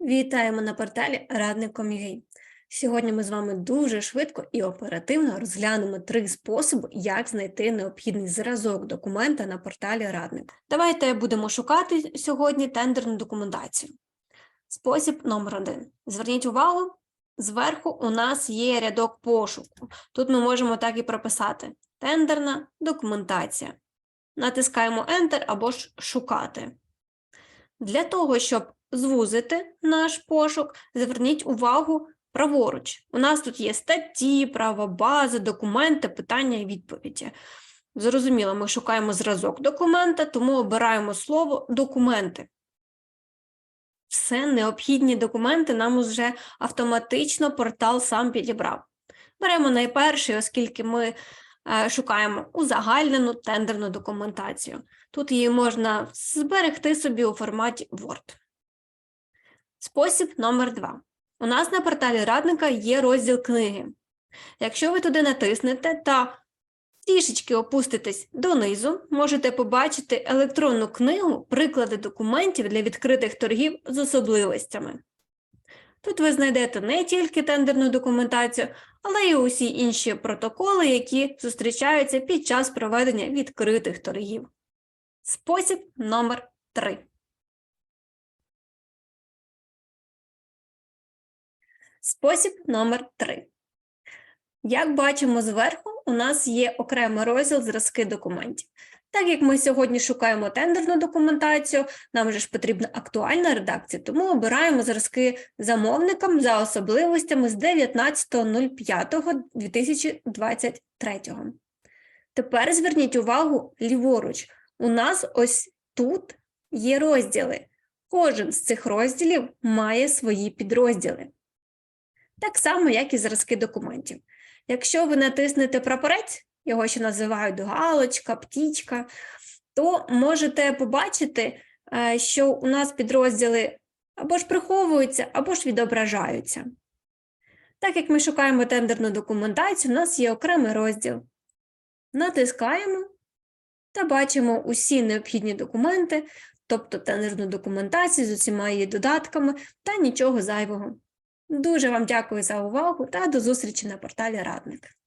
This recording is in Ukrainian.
Вітаємо на порталі Радником Радник.com.ua. Сьогодні ми з вами дуже швидко і оперативно розглянемо три способи, як знайти необхідний зразок документа на порталі Радник. Давайте будемо шукати сьогодні тендерну документацію. Спосіб номер один. Зверніть увагу, зверху у нас є рядок пошуку. Тут ми можемо так і прописати: тендерна документація. Натискаємо Enter або ж шукати. Для того, щоб звузити наш пошук, зверніть увагу праворуч. У нас тут є статті, права бази, документи, питання і відповіді. Зрозуміло, ми шукаємо зразок документа, тому обираємо слово документи. Все необхідні документи нам уже автоматично портал сам підібрав. Беремо найперший, оскільки ми шукаємо узагальнену тендерну документацію. Тут її можна зберегти собі у форматі Word. Спосіб номер два. У нас на порталі радника є розділ книги. Якщо ви туди натиснете та трішечки опуститесь донизу, можете побачити електронну книгу приклади документів для відкритих торгів з особливостями. Тут ви знайдете не тільки тендерну документацію, але й усі інші протоколи, які зустрічаються під час проведення відкритих торгів. Спосіб номер 3. Спосіб номер 3. Як бачимо зверху, у нас є окремий розділ зразки документів. Так як ми сьогодні шукаємо тендерну документацію, нам же ж потрібна актуальна редакція, тому обираємо зразки замовникам за особливостями з 19.05.2023. Тепер зверніть увагу ліворуч. У нас ось тут є розділи. Кожен з цих розділів має свої підрозділи. Так само, як і зразки документів. Якщо ви натиснете прапорець, його ще називають галочка, птічка, то можете побачити, е, що у нас підрозділи або ж приховуються, або ж відображаються. Так як ми шукаємо тендерну документацію, у нас є окремий розділ. Натискаємо та бачимо усі необхідні документи, тобто тендерну документацію з усіма її додатками та нічого зайвого. Дуже вам дякую за увагу та до зустрічі на порталі Радник.